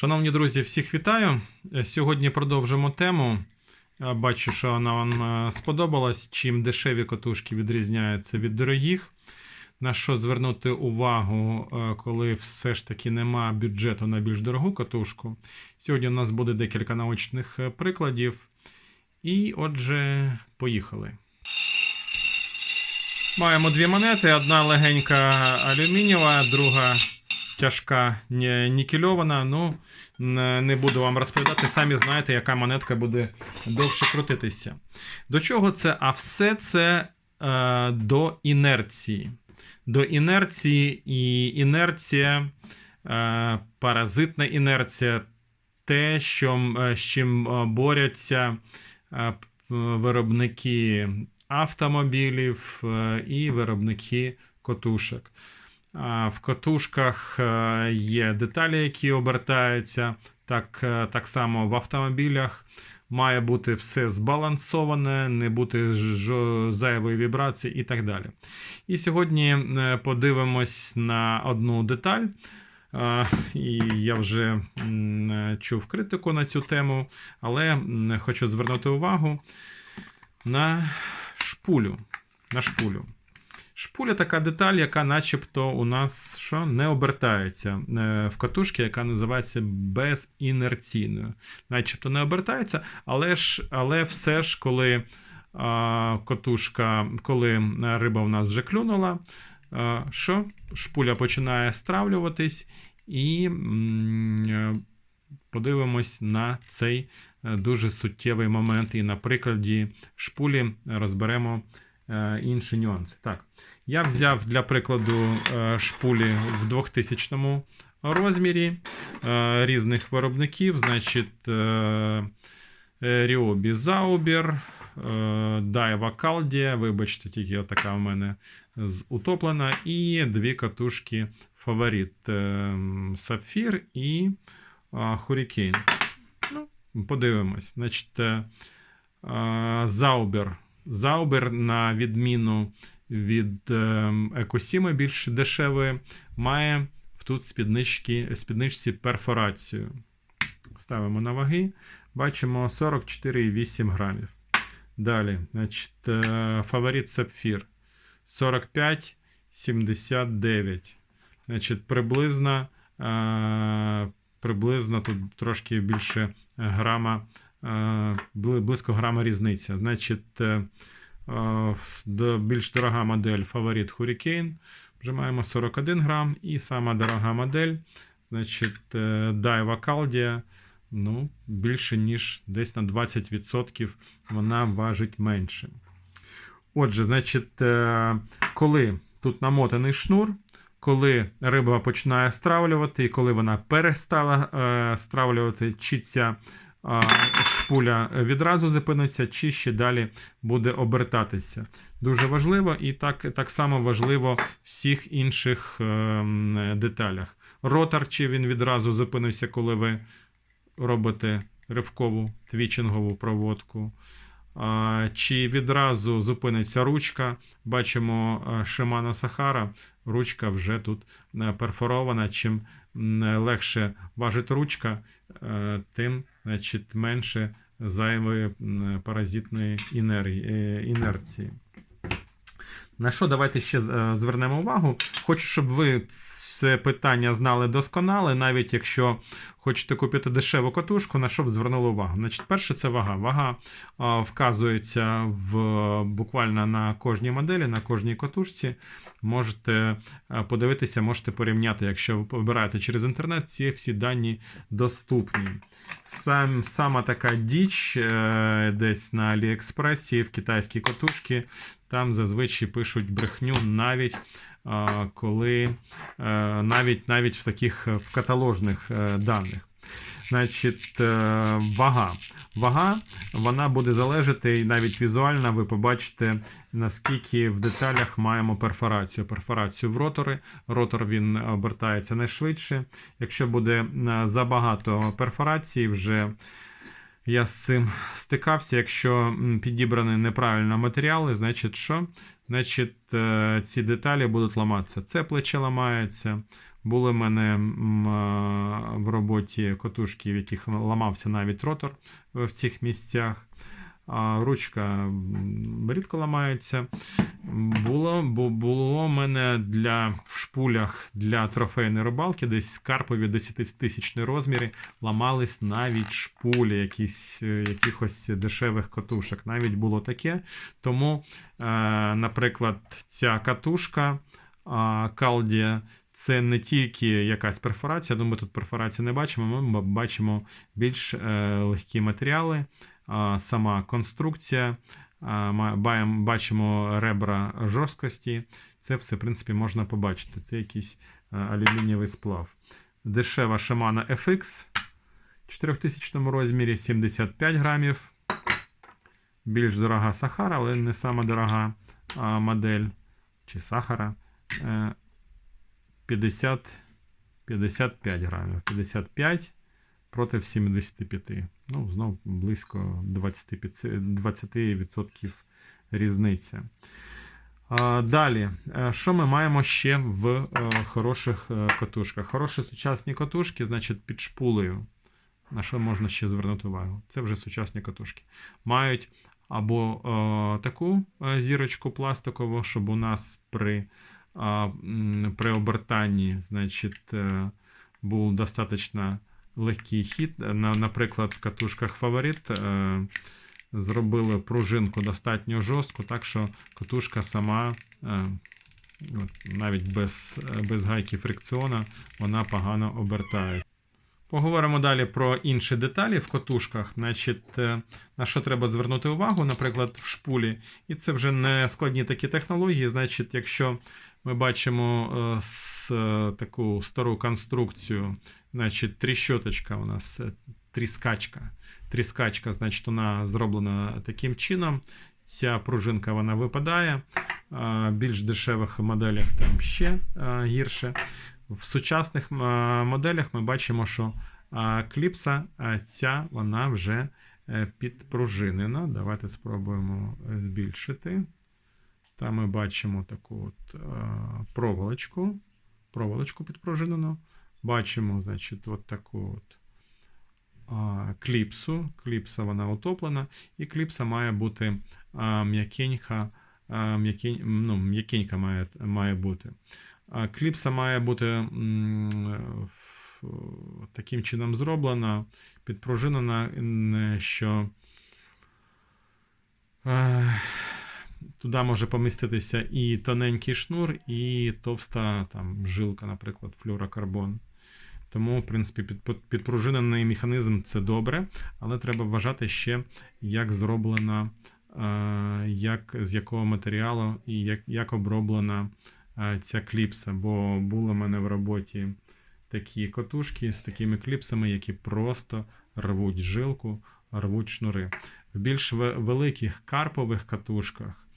Шановні друзі, всіх вітаю. Е, Сьогодні продовжимо тему. Е, Бачу, що вона вам е, сподобалась. Чим дешеві котушки відрізняються від дорогих. На що звернути увагу, коли все ж таки нема бюджету на більш дорогу котушку. Сьогодні у нас буде декілька наочних прикладів. І отже, поїхали. Маємо дві монети: одна легенька алюмінієва, друга тяжка нікельована. Ну, не буду вам розповідати, самі знаєте, яка монетка буде довше крутитися. До чого це? А все це е, до інерції. До інерції і інерція, е, паразитна інерція, те, що, е, з чим е, борються е, виробники автомобілів і виробники котушок. В котушках е, є деталі, які обертаються. Так, е, так само в автомобілях має бути все збалансоване, не бути зайвої вібрації і так далі. І сьогодні е, подивимось на одну деталь. І я вже чув критику на цю тему, але хочу звернути увагу на шпулю. На шпулю. Шпуля така деталь, яка начебто у нас що, не обертається е, в катушці, яка називається безінерційною. Начебто не обертається, але ж, але все ж, коли а, котушка, коли риба в нас вже клюнула, а, що? Шпуля починає стравлюватись, і м, е, подивимось на цей е, дуже суттєвий момент. І на прикладі шпулі розберемо інші нюанси. Так, я взяв для прикладу е, шпулі в 2000 розмірі е, різних виробників, значить, е, Zauber, е, Daiwa Caldia, вибачте, тільки така в мене утоплена, і дві катушки Фаворит е, Сапфір і е, Hurricane. Ну, подивимось. Значить, е, Заубер. Заубер, на відміну від Екосіми, більш дешевої, має тут спіднички, спідничці перфорацію. Ставимо на ваги. Бачимо 44,8 грамів. Далі, значить, е, фаворит Сапфір 45,79. Значить, приблизно, е, приблизно тут трошки більше грама, близько грама різниця. Значить, е, е, більш дорога модель фаворит Hurricane. Вже маємо 41 грам. І сама дорога модель, значить, е, Daiwa Caldia, ну, більше, ніж десь на 20% вона важить менше. Отже, значить, е, коли тут намотаний шнур, коли риба починає стравлювати, і коли вона перестала е, стравлювати, чи ця е, шпуля відразу зупиниться, чи ще далі буде обертатися. Дуже важливо, і так, так само важливо всіх інших е, деталях. Ротор, чи він відразу зупинився, коли ви робите ривкову твічингову проводку. Чи відразу зупиниться ручка? Бачимо е, Shimano Sahara, ручка вже тут е, перфорована. Чим легше важить ручка, е, тим значить, менше зайвої паразитної е, інерції. На що давайте ще е, звернемо увагу. Хочу, щоб ви це питання знали досконало, навіть якщо хочете купити дешеву катушку, на що б звернули увагу. Значить, перше це вага. Вага а, вказується в, буквально на кожній моделі, на кожній катушці. Можете подивитися, можете порівняти, якщо ви вибираєте через інтернет, ці всі дані доступні. Сам, сама така діч е, десь на Аліекспресі в китайській катушці. Там зазвичай пишуть брехню навіть коли е, навіть навіть в таких е, в каталожних е, даних. Значить, вага. Вага вона буде залежати, і навіть візуально ви побачите, наскільки в деталях маємо перфорацію. Перфорацію в ротори. Ротор він обертається найшвидше. Якщо буде забагато перфорації, вже я з цим стикався. Якщо підібрані неправильно матеріали, значить що? Значить, е, ці деталі будуть ламатися. Це плече ламається. Були в мене е, в роботі котушки, в яких ламався навіть ротор е, в цих місцях. Ручка рідко ламається. Було, бо було у мене для в шпулях для трофейної рибалки десь карпові 10-тисячні розміри ламались навіть шпулі якісь, е, якихось дешевих катушок. Навіть було таке. Тому, е, наприклад, ця катушка Калдія. Це не тільки якась перфорація, думаю, тут перфорацію не бачимо. Ми бачимо більш е, легкі матеріали, сама конструкція, бачимо ребра жорсткості. Це все, в принципі, можна побачити. Це якийсь е, алюмінієвий сплав. Дешева Shimano FX в 4000 розмірі 75 грамів. Більш дорога Сахара, але не сама дорога модель чи Сахара. Е, 50, 55 грамів. 55 проти 75. Ну, знов близько 25, 20% різниця. Далі, Е, що ми маємо ще в е, хороших е, катушках? Хороші сучасні катушки, значить, під шпулею. На що можна ще звернути увагу? Це вже сучасні катушки. Мають або таку зірочку пластикову, щоб у нас при, при обертанні значить, е, був достатньо легкий хід. На, наприклад, в катушках фаворит е, зробили пружинку достатньо жорстку, так що катушка сама, е, навіть без, без гайки фрикціона, вона погано обертає. Поговоримо далі про інші деталі в катушках. Значить, е, на що треба звернути увагу, наприклад, в шпулі. І це вже не складні такі технології. Значить, якщо ми бачимо е, с, е, таку стару конструкцію, значить, тріщоточка у нас е, тріскачка. Тріскачка, значить, вона зроблена таким чином. Ця пружинка вона випадає. Більш дешевих моделях там ще е, гірше. В сучасних е, моделях ми бачимо, що е, кліпса е, ця вона вже підпружинена. Давайте спробуємо збільшити. Там ми бачимо таку от проволочку. Проволочку підпружинену. Бачимо, значить, от таку от кліпсу. Кліпса вона утоплена, і кліпса має бути м'якенька, ну, м'якенька має, має бути. Кліпса має бути таким чином зроблена, підпружинена, що е, туди може поміститися і тоненький шнур, і товста там, жилка, наприклад, флюрокарбон. Тому, в принципі, підпружинений механізм це добре, але треба вважати ще, як зроблена, е, як, з якого матеріалу і як, як оброблена ця кліпса. Бо були в мене в роботі такі котушки з такими кліпсами, які просто рвуть жилку, рвуть шнури. В більш великих карпових катушках,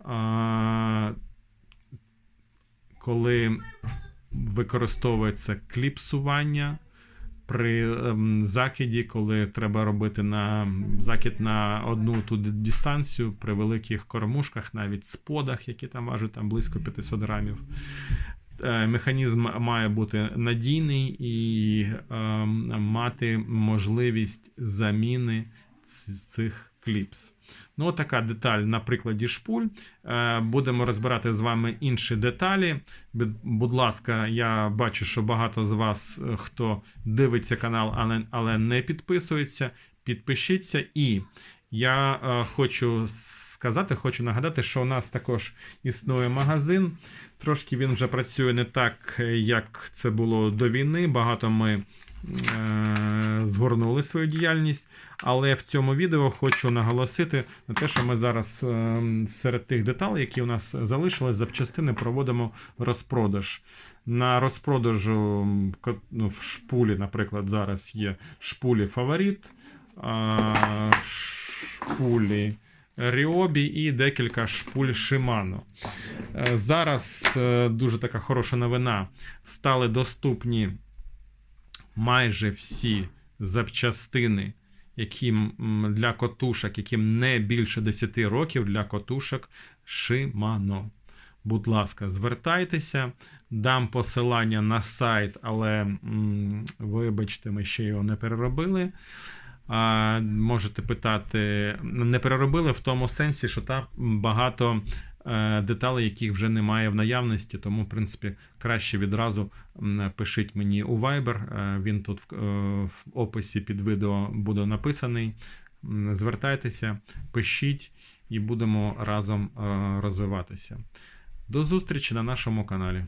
е, коли використовується кліпсування при ем, закиді, коли треба робити на закид на одну ту дистанцію при великих кормушках, навіть сподах, які там важать там близько 500 грамів. Е, Механізм має бути надійний і ем, мати можливість заміни цих кліпс. Ну, така деталь на прикладі шпуль. Е, Будемо розбирати з вами інші деталі. Будь ласка, я бачу, що багато з вас, е, хто дивиться канал, але, не підписується. Підпишіться. І я е, хочу сказати, хочу нагадати, що у нас також існує магазин. Трошки він вже працює не так, як це було до війни. Багато ми згорнули свою діяльність. Але в цьому відео хочу наголосити на те, що ми зараз е, серед тих деталей, які у нас залишились, запчастини проводимо розпродаж. На розпродажу ну, в шпулі, наприклад, зараз є шпулі фаворит, а, шпулі Ріобі і декілька шпуль Shimano. Е, Зараз е, дуже така хороша новина. Стали доступні майже всі запчастини, яким для котушок, яким не більше 10 років для котушок Shimano. будь ласка, звертайтеся. Дам посилання на сайт, але м, вибачте, ми ще його не переробили. А, можете питати, не переробили в тому сенсі, що там багато деталей, яких вже немає в наявності, тому, в принципі, краще відразу пишіть мені у Viber. е, Він тут в, е, описі під відео буде написаний. Звертайтеся, пишіть і будемо разом е, розвиватися. До зустрічі на нашому каналі.